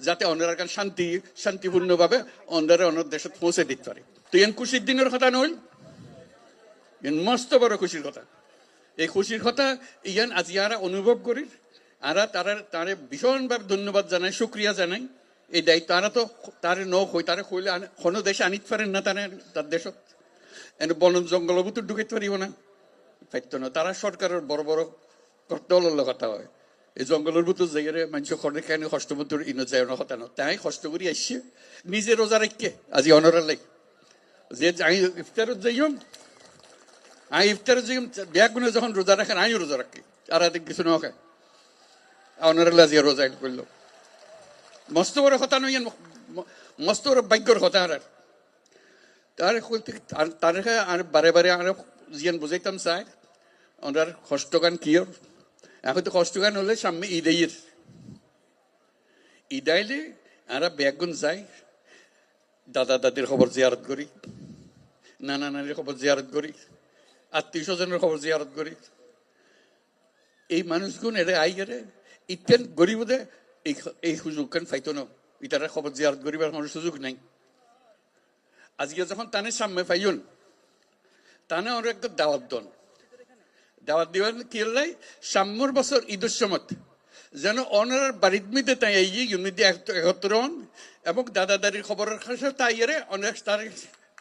যাতে অন্যরা কান শান্তি, শান্তিপূর্ণভাবে অন্যরা অন্য দেশত পৌঁছে দিতে পারে। তো এন খুশির দিনের কথা নইল এন মস্ত বড় খুশির কথা। এই খুশির কথা ইয়ান আজ ইয়ারা অনুভব করি, আরা তারা, তারে ভীষণভাবে ধন্যবাদ জানাই, শুক্রিয়া জানাই। এই দায়িত্ব আরা তো তারে ন হই তারে আন- কোনো দেশে আনিতে পারেন না তারা, তার দেশত। এনে বন জঙ্গল ভিতর ঢুকাইতে পারিব না। পাইতো না, তারা সরকারের বড় বড় দলের কথা হয়। এই জঙ্গলের ভিতর জায়গায় মানুষ খড়ে কেন কষ্ট মতোর ইনো যায় না কথা না। তাই কষ্ট করি আসছে নিজে রোজা রাখকে আজি অনরের লাই যে আমি ইফতারত যাইম আমি ইফতারত যাইম গুনে যখন রোজা রাখেন আমি রোজা রাখি আর আদিক কিছু না খায় অনরের লাজি রোজা করল মস্ত বড় কথা নই মস্ত বড় ভাগ্যর কথা আর তার তার বারে বারে আর জিয়ান বুঝাইতাম চাই ওনার কষ্টগান কিয়র এখন তো কষ্টগান হলে সামনে ঈদের। ঈদাইলে আরা ব্যাগুন যাই দাদা দাদির খবর জিয়ারত করি, নানা নানির খবর জিয়ারত করি, আত্মীয় স্বজনের খবর জিয়ারত করি। এই মানুষগুন এরে আই গেলে ইতেন গরিবদে এই এই কেন ফাইতো না। ইতারা খবর জিয়ারত করিবার কোনো সুযোগ নাই। আজকে যখন তানে সামনে পাইন তানে একটা দাওয়াত দন। দাওয়াত দিবেন কি লাই সাম্যর বছর ঈদের সমত যেন অনার বাড়ির মিতে তাই এই ইউনিটি একত্র হন এবং দাদা দাদির খবরের কাছে তাই এরে অনেক তার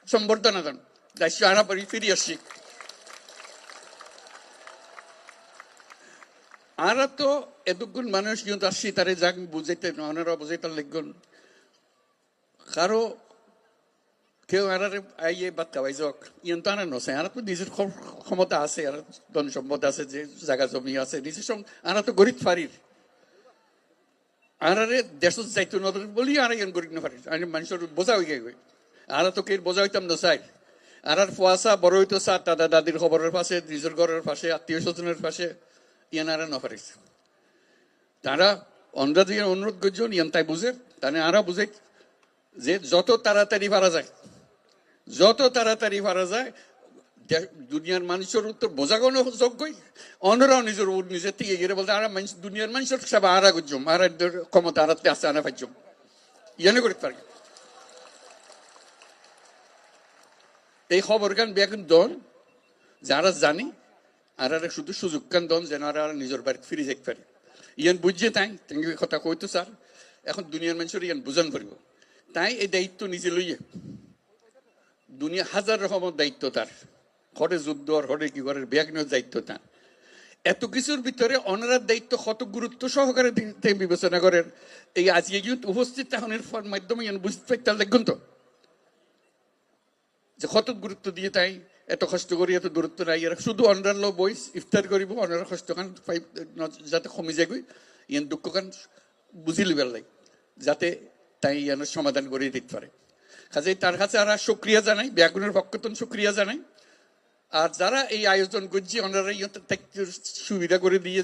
সম্বর্ধনা দেন। দায়িত্ব আনা পারি ফিরে আসছি আর তো এতগুণ মানুষ কিন্তু আসছি তারে যাক বুঝাইতে ওনারা বুঝাইতে লিখগুন কারও খাওয়াই যাক ইয়ান তো আনার নছে আর তো নিজের ক্ষ- ক্ষমতা আছে আর ধন সম্পদ আছে যে জায়গা জমি আছে নিজের সঙ্গে আর তো গরিব ফারির আর আরে দেশত যাইতো নদর বলি আর ইয়ান গরিব না ফারির আর মানুষের বোঝা হয়ে গেছে আর তো কে বোঝা হইতাম না চাই আর আর ফুয়াশা বড় হইতো চা দাদা দাদির খবরের পাশে নিজের ঘরের পাশে আত্মীয় স্বজনের পাশে ইয়ান আর না ফারিস তারা অন্ধ্রা দিয়ে অনুরোধ করছেন ইয়ান তাই বুঝে তানে আরা বুঝে যে যত তাড়াতাড়ি পারা যায় যত তাড়াতাড়ি পারা যায় দুনিয়ার মানুষের উত্তর বোঝা কোনো যোগ্যই। অন্যরাও নিজের ও নিজের থেকে গিয়ে বলতে আর মানুষ, দুনিয়ার মানুষের সব আরা গুজম আর ক্ষমতা আরাতে আছে আনা পাইজম ইয়ানে করতে পারি এই খবর গান বেগুন দন, যারা জানি, আর আর শুধু সুযোগ কান দন, যেন আর আর নিজের বাড়িতে ফিরে যেতে পারে। ইয়ান বুঝছে তাই তেঙ্গি কথা কইতো স্যার, এখন দুনিয়ার মানুষের ইয়ান বুঝান পারিব তাই এই দায়িত্ব নিজে লইয়ে দুনিয়া হাজার রকমের দায়িত্ব তার। ঘরে যুদ্ধ ঘরে কি ঘরের ব্যাগনের দায়িত্ব তার। এত কিছুর ভিতরে অনারার দায়িত্ব কত গুরুত্ব সহকারে বিবেচনা করেন। এই আজকে কিন্তু উপস্থিত তাহনের ফর- মাধ্যমে বুঝতে পারতাম দেখুন তো? যে কত গুরুত্ব দিয়ে তাই এত কষ্ট করি এত দূরত্ব নাই। এরা শুধু অনার লো বইস ইফতার করিব অনার কষ্ট পাই যাতে কমে যাগই ইয়ান দুঃখ খান বুঝি লিবার লাগে যাতে তাই ইয়ানোর সমাধান করে দিতে পারে। কাজে তার কাছে আর সুক্রিয়া জানাই ব্যাগুনের পক্ষতন সুক্রিয়া জানাই। আর যারা এই আয়োজন করছে, ওনারা সুবিধা করে দিয়ে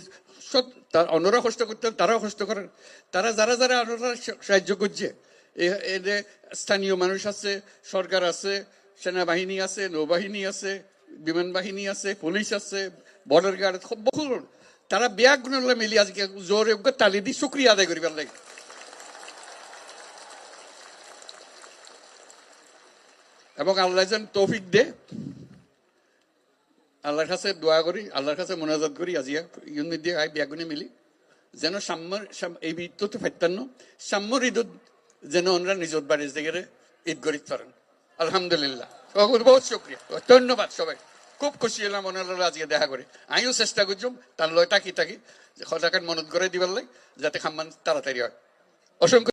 সব তার অন্যরা কষ্ট করতে তারাও কষ্ট করেন তারা যারা যারা সা- সাহায্য করছে এদের স্থানীয় মানুষ আছে, সরকার আছে, সেনাবাহিনী আছে, নৌবাহিনী আছে, বিমান বাহিনী আছে, পুলিশ আছে, বর্ডার গার্ড বহু তারা ব্যাগুনের মিলি আজকে জোরে তালি দিয়ে সুক্রিয়া আদায় করিবার লাগে। এবং আল্লাহ যেন তৌফিক দে। আল্লাহর কাছে দোয়া করি, আল্লাহর কাছে মোনাজাত করি, আজিয়া ইউনিট দিয়ে আই বিয়াগুনে মিলি। যেন সাম্যর এই ঈদ তো ফাইতান্ন সাম্যর ঈদত যেন ওনারা নিজের বাড়ির জায়গায় ঈদ করিতে পারেন আলহামদুলিল্লাহ। বহুত শুক্রিয়া। ধন্যবাদ সবাই। খুব খুশি হলাম ওনারা আজকে দেখা করে। আমিও চেষ্টা করছুম তার লয় তাকি যে সদাকার মনত করে দিবার লাই যাতে খাম্মান তাড়াতাড়ি হয়। অসংখ্য